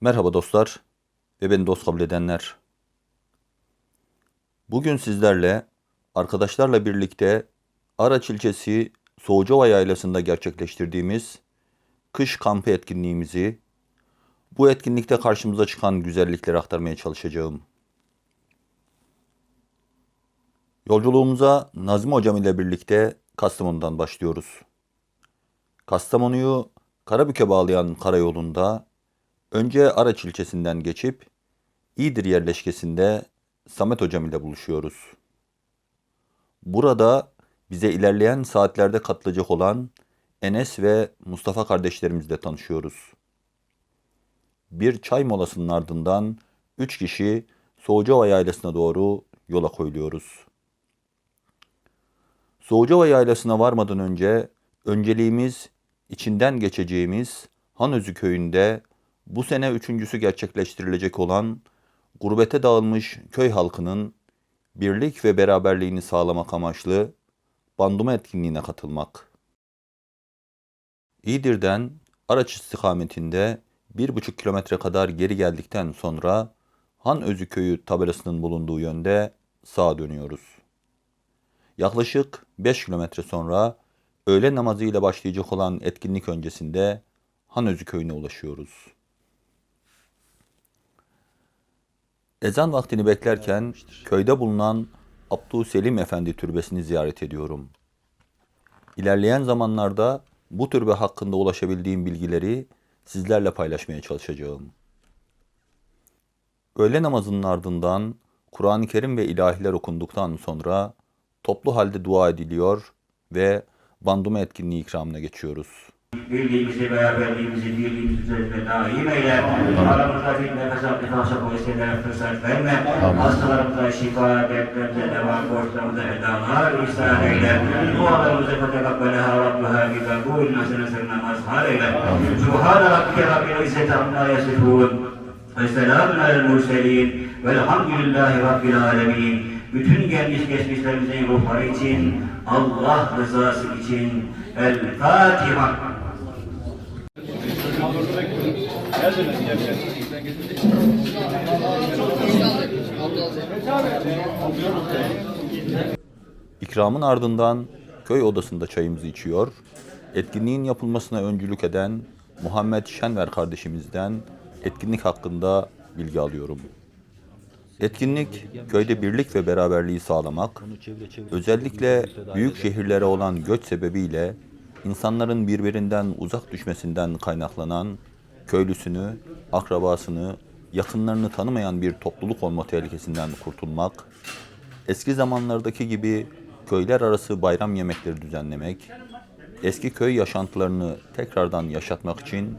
Merhaba dostlar ve beni dost kabul edenler. Bugün sizlerle arkadaşlarla birlikte Araç ilçesi Soğucova Yaylası'nda gerçekleştirdiğimiz kış kampı etkinliğimizi, bu etkinlikte karşımıza çıkan güzellikleri aktarmaya çalışacağım. Yolculuğumuza Nazım Hocam ile birlikte Kastamonu'dan başlıyoruz. Kastamonu'yu Karabük'e bağlayan karayolunda önce Araç ilçesinden geçip İğdir yerleşkesinde Samet Hocam ile buluşuyoruz. Burada bize ilerleyen saatlerde katılacak olan Enes ve Mustafa kardeşlerimizle tanışıyoruz. Bir çay molasının ardından üç kişi Soğucova Yaylası'na doğru yola koyuluyoruz. Soğucova Yaylası'na varmadan önce önceliğimiz içinden geçeceğimiz Hanözü köyünde bu sene üçüncüsü gerçekleştirilecek olan gurbete dağılmış köy halkının birlik ve beraberliğini sağlamak amaçlı banduma etkinliğine katılmak. İğdir'den Araç istikametinde bir buçuk kilometre kadar geri geldikten sonra Han Özü Köyü tabelasının bulunduğu yönde sağa dönüyoruz. Yaklaşık 5 kilometre sonra öğle namazı ile başlayacak olan etkinlik öncesinde Hanözü köyüne ulaşıyoruz. Ezan vaktini beklerken köyde bulunan Abdüselim Efendi türbesini ziyaret ediyorum. İlerleyen zamanlarda bu türbe hakkında ulaşabildiğim bilgileri sizlerle paylaşmaya çalışacağım. Öğle namazının ardından Kur'an-ı Kerim ve ilahiler okunduktan sonra toplu halde dua ediliyor ve banduma etkinliği ikramına geçiyoruz. Birliğimizi, beraberliğimizi, birliğimizi üzerinde daim eyle. Aramızda fitne, fesat, nifasa, koyseler, fırsat verme. Hastalarımıza şifa, dertlerimize deva, borçlarımıza edalar ihsan eyle. Dualarımızı bi kabul, nasene sırna mazhar eyle. Subhane Rabbike Rabbil İzzeti Amma Yasifun. Ve selamun alel murselin. Velhamdülillahi Rabbil alemin. Bütün gelmiş geçmişlerimizin ruhları için, Allah rızası için El Fatiha. İkramın ardından köy odasında çayımızı içiyor. Etkinliğin yapılmasına öncülük eden Muhammed Şenver kardeşimizden etkinlik hakkında bilgi alıyorum. Etkinlik köyde birlik ve beraberliği sağlamak, özellikle büyük şehirlere olan göç sebebiyle insanların birbirinden uzak düşmesinden kaynaklanan köylüsünü, akrabasını, yakınlarını tanımayan bir topluluk olma tehlikesinden kurtulmak, eski zamanlardaki gibi köyler arası bayram yemekleri düzenlemek, eski köy yaşantılarını tekrardan yaşatmak için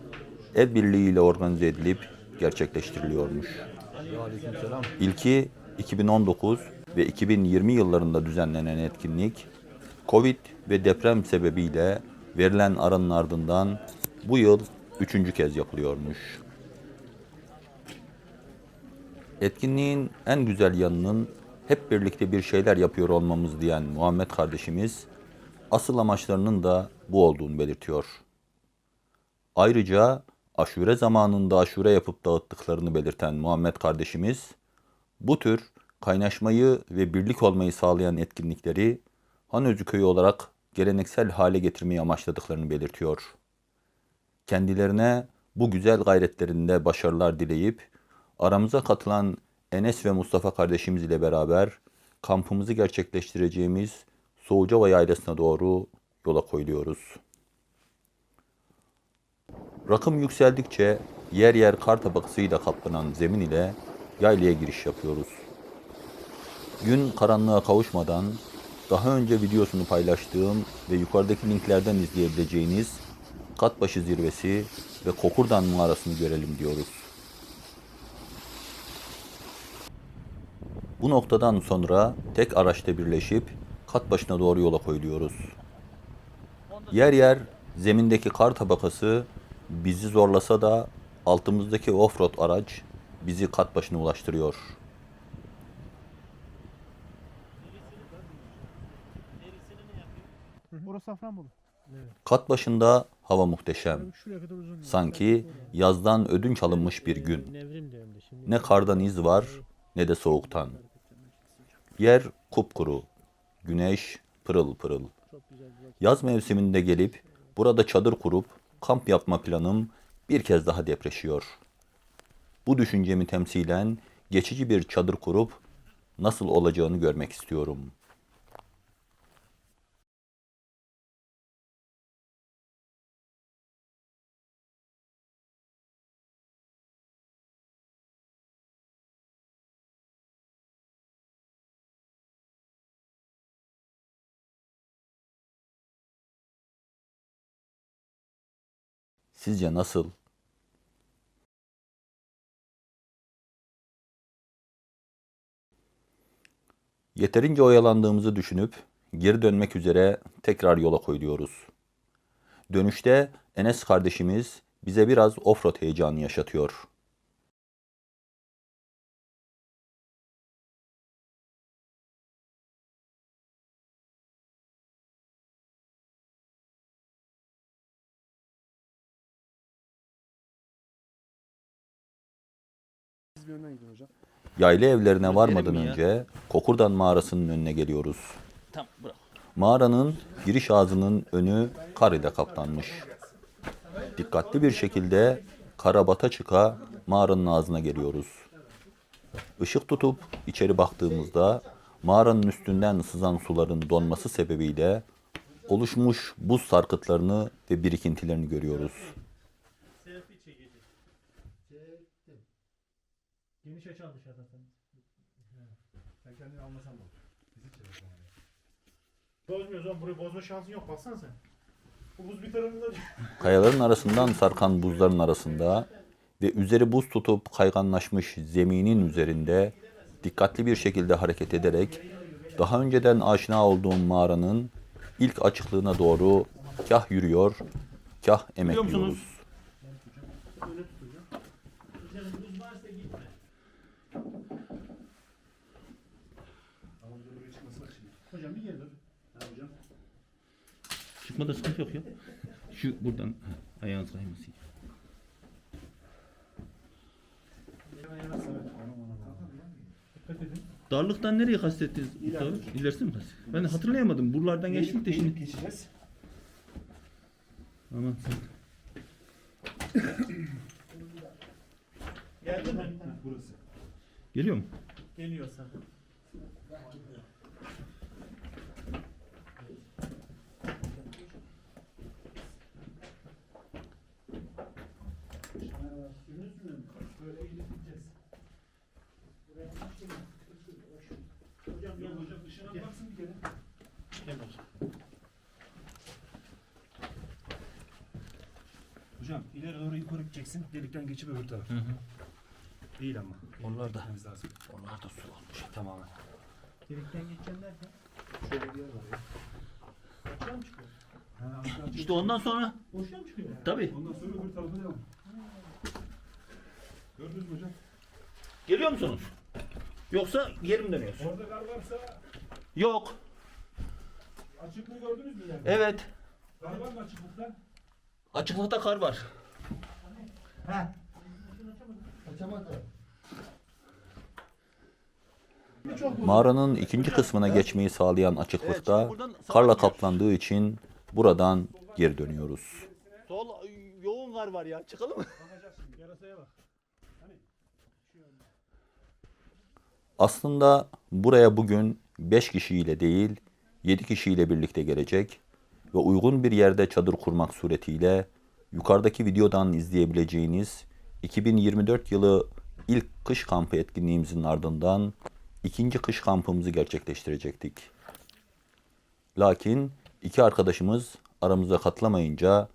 el birliğiyle organize edilip gerçekleştiriliyormuş. İlki 2019 ve 2020 yıllarında düzenlenen etkinlik, Covid ve deprem sebebiyle verilen aranın ardından bu yıl üçüncü kez yapılıyormuş. Etkinliğin en güzel yanının hep birlikte bir şeyler yapıyor olmamız diyen Muhammed kardeşimiz, asıl amaçlarının da bu olduğunu belirtiyor. Ayrıca aşure zamanında aşure yapıp dağıttıklarını belirten Muhammed kardeşimiz, bu tür kaynaşmayı ve birlik olmayı sağlayan etkinlikleri Hanözü Köyü olarak geleneksel hale getirmeyi amaçladıklarını belirtiyor. Kendilerine bu güzel gayretlerinde başarılar dileyip aramıza katılan Enes ve Mustafa kardeşimiz ile beraber kampımızı gerçekleştireceğimiz Soğucava Yaylası'na doğru yola koyuluyoruz. Rakım yükseldikçe yer yer kar tabakasıyla kaplanan zemin ile yaylaya giriş yapıyoruz. Gün karanlığa kavuşmadan daha önce videosunu paylaştığım ve yukarıdaki linklerden izleyebileceğiniz Katbaşı Zirvesi ve Kokurdan mağarasını görelim diyoruz. Bu noktadan sonra tek araçta birleşip kat başına doğru yola koyuluyoruz. Yer yer zemindeki kar tabakası bizi zorlasa da altımızdaki offroad araç bizi kat başına ulaştırıyor. Burası Safranbolu. Kat başında hava muhteşem. Sanki yazdan ödünç alınmış bir gün. Ne kardan iz var ne de soğuktan. Yer kupkuru. Güneş pırıl pırıl. Yaz mevsiminde gelip burada çadır kurup kamp yapma planım bir kez daha depreşiyor. Bu düşüncemi temsilen geçici bir çadır kurup nasıl olacağını görmek istiyorum. Sizce nasıl? Yeterince oyalandığımızı düşünüp geri dönmek üzere tekrar yola koyuluyoruz. Dönüşte Enes kardeşimiz bize biraz offroad heyecanı yaşatıyor. Gidin hocam. Yayla evlerine varmadan ya? önce Kokurdan mağarasının önüne geliyoruz. Tamam bırak. Mağaranın giriş ağzının önü kar ile kaplanmış. Dikkatli bir şekilde kara bata çıka mağaranın ağzına geliyoruz. Işık tutup içeri baktığımızda mağaranın üstünden sızan suların donması sebebiyle oluşmuş buz sarkıtlarını ve birikintilerini görüyoruz. Geniş açı al dışarıdan sen. Sen kendini almasan da olur. Bizi çevir bana. Bozmuyoruz oğlum. Burayı bozma şansın yok. Baksana sen. Bu buz bir tarafında Kayaların arasından sarkan buzların arasında ve üzeri buz tutup kayganlaşmış zeminin üzerinde dikkatli bir şekilde hareket ederek daha önceden aşina olduğum mağaranın ilk açıklığına doğru kah yürüyor, kah emekliyoruz. Hocam bir geri dur. Çıkmada sıkıntı yok ya. Şu buradan ayağınız kaymasın. Darlıktan nereye kastettiniz? İlerisi mi kastettiniz? Ben hatırlayamadım. Buralardan geçtik de şimdi. geçeceğiz. Aman sen. Geldi mi? Burası. Geliyor mu? Geliyorsa. Böyle eğilip gideceğiz. Hocam gel hocam dışına baksın bir kere. Gel hocam. Hocam ileri doğru yukarı gideceksin. Delikten geçip öbür tarafa. Değil ama. Onlar da. Lazım. Onlar da su olmuş. Tamamen. Delikten geçeceğim derken. Şöyle bir yer var ya. Aşağı mı çıkıyor? Ha, aşağı İşte ondan sonra Boşluğa mı çıkıyor? tabii. Ondan sonra öbür tarafa devam. Gördünüz mü hocam? Geliyor musunuz? Yoksa geri mi dönüyoruz? Orada kar varsa Yok. açıklığı gördünüz mü yani? Evet. Kar var mı açıklıkta? Açıklıkta kar var. Açamadı. Mağaranın ikinci kısmına geçmeyi sağlayan açıklıkta karla kaplandığı için buradan geri dönüyoruz. Sol yoğun kar var ya. Çıkalım mı? Yarasaya bak. Aslında buraya bugün 5 kişiyle değil 7 kişiyle birlikte gelecek ve uygun bir yerde çadır kurmak suretiyle yukarıdaki videodan izleyebileceğiniz 2024 yılı ilk kış kampı etkinliğimizin ardından ikinci kış kampımızı gerçekleştirecektik. Lakin iki arkadaşımız aramıza katılamayınca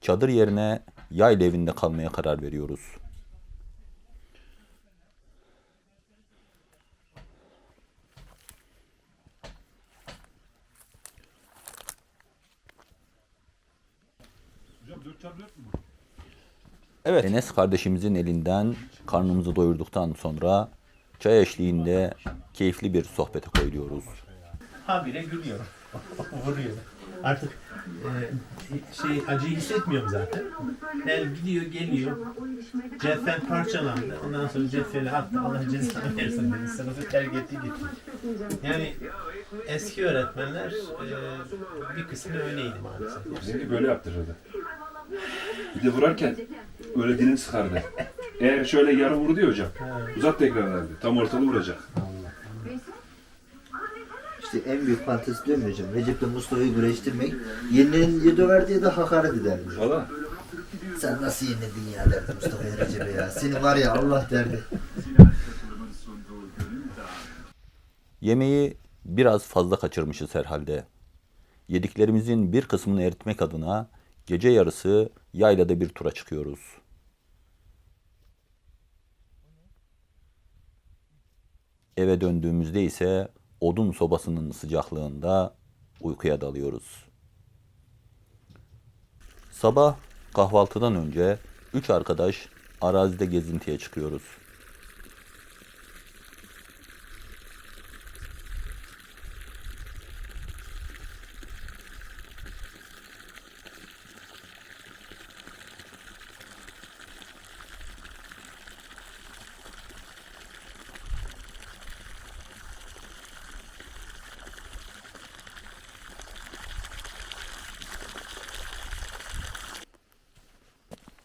çadır yerine yayla evinde kalmaya karar veriyoruz. Hocam 4 çarpı 4 mü? Evet. Enes kardeşimizin elinden karnımızı doyurduktan sonra çay eşliğinde keyifli bir sohbete koyuluyoruz. Habire gülüyor. Vuruyor. Artık e, şey acıyı hissetmiyorum zaten. El gidiyor geliyor. Ceffen parçalandı. Ondan sonra ceffeli attı. Allah cezanı versin dedi. Sınıfı terk etti gitti. Yani eski öğretmenler e, bir kısmı öyleydi maalesef. Bizimki böyle yaptırırdı. Bir de vurarken öyle dilini sıkardı. Eğer şöyle yarı vurdu diyor hocam. Uzat tekrar derdi. Tam ortalı vuracak. İşte en büyük fantezi diyorum ya hocam. Recep'le Mustafa'yı güreştirmek. Yenilerini döver diye de hakaret ederdi. Valla. Sen nasıl yenildin ya derdi Mustafa'ya Recep'e ya. Seni var ya Allah derdi. Yemeği biraz fazla kaçırmışız herhalde. Yediklerimizin bir kısmını eritmek adına gece yarısı yaylada bir tura çıkıyoruz. Eve döndüğümüzde ise odun sobasının sıcaklığında uykuya dalıyoruz. Sabah kahvaltıdan önce üç arkadaş arazide gezintiye çıkıyoruz.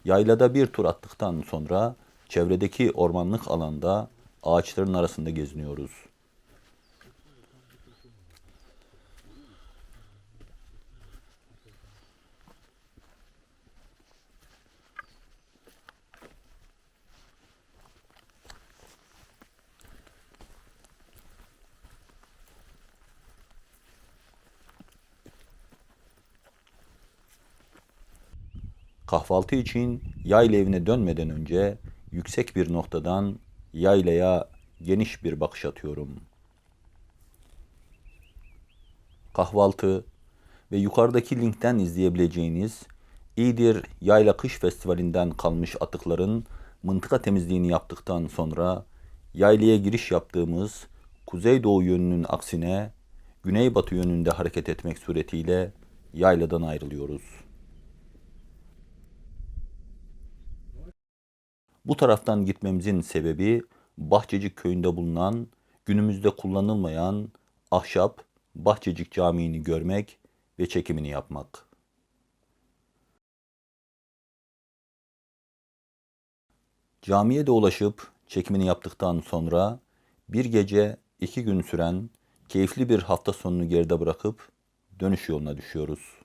Yaylada bir tur attıktan sonra çevredeki ormanlık alanda ağaçların arasında geziniyoruz. Kahvaltı için yayla evine dönmeden önce yüksek bir noktadan yaylaya geniş bir bakış atıyorum. Kahvaltı ve yukarıdaki linkten izleyebileceğiniz İğdir Yayla Kış Festivali'nden kalmış atıkların mıntıka temizliğini yaptıktan sonra yaylaya giriş yaptığımız kuzeydoğu yönünün aksine güneybatı yönünde hareket etmek suretiyle yayladan ayrılıyoruz. Bu taraftan gitmemizin sebebi Bahçecik köyünde bulunan günümüzde kullanılmayan ahşap Bahçecik Camii'ni görmek ve çekimini yapmak. Camiye de ulaşıp çekimini yaptıktan sonra bir gece iki gün süren keyifli bir hafta sonunu geride bırakıp dönüş yoluna düşüyoruz.